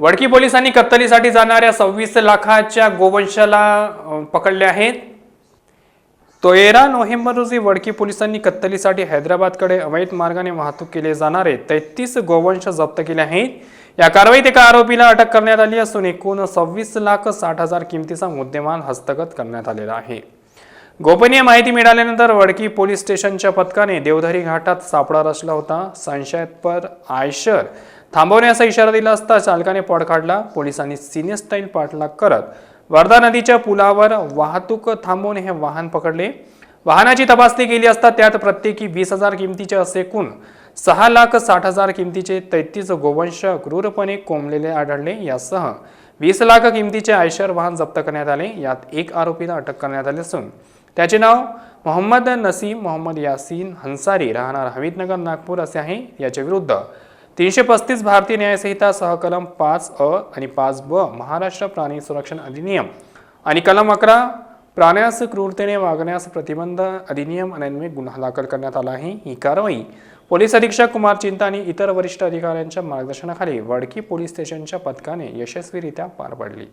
वडकी पोलिसांनी कत्तलीसाठी जाणाऱ्या सव्वीस लाखाच्या गोवंशाला पकडले आहेत. तेरा नोव्हेंबर रोजी वडकी पोलिसांनी कत्तलीसाठी हैदराबादकडे अवैध मार्गाने वाहतूक केले जाणारे तेहतीस गोवंश जप्त केले आहेत. या कारवाईत एका आरोपीला अटक करण्यात आली असून एकूण सव्वीस लाख साठ हजार किमतीचा मुद्देमाल हस्तगत करण्यात आलेला आहे. गोपनीय माहिती मिळाल्यानंतर वडकी पोलीस स्टेशनच्या पथकाने देवधारी घाटात सापळा रचला होता. संशयास्पद आयशर थांबवण्याचा इशारा दिला असता चालकाने पळ काढला. पोलिसांनी सिनेस्टाईल पाठलाग करत वर्धा नदीच्या पुलावर वाहतूक थांबवून हे वाहन पकडले. वाहनाची तपासणी केली असता त्यात प्रत्येकी वीस हजार किमतीचे असे एकूण सहा लाख साठ हजार किमतीचे तेहतीस गोवंश क्रूरपणे कोंबलेले आढळले. यासह वीस लाख किमतीचे आयशर वाहन जप्त करण्यात आले. यात एक आरोपीला अटक करण्यात आली असून त्याचे नाव मोहम्मद नसीम मोहम्मद यासीन हन्सारी. राहणार हमीदनगर नागपूर असे आहे याच्या विरुद्ध. तीनशे पस्तीस भारतीय न्यायसंहिता सहकलम पाच अ आणि पाच ब महाराष्ट्र प्राणी संरक्षण अधिनियम आणि कलम अकरा प्राण्यास क्रूरतेने वागण्यास प्रतिबंध अधिनियम अन्वये गुन्हा दाखल करण्यात आला आहे. ही कारवाई पोलीस अधीक्षक कुमार चिंता आणि इतर वरिष्ठ अधिकाऱ्यांच्या मार्गदर्शनाखाली वडकी पोलीस स्टेशनच्या पथकाने यशस्वीरित्या पार पाडली.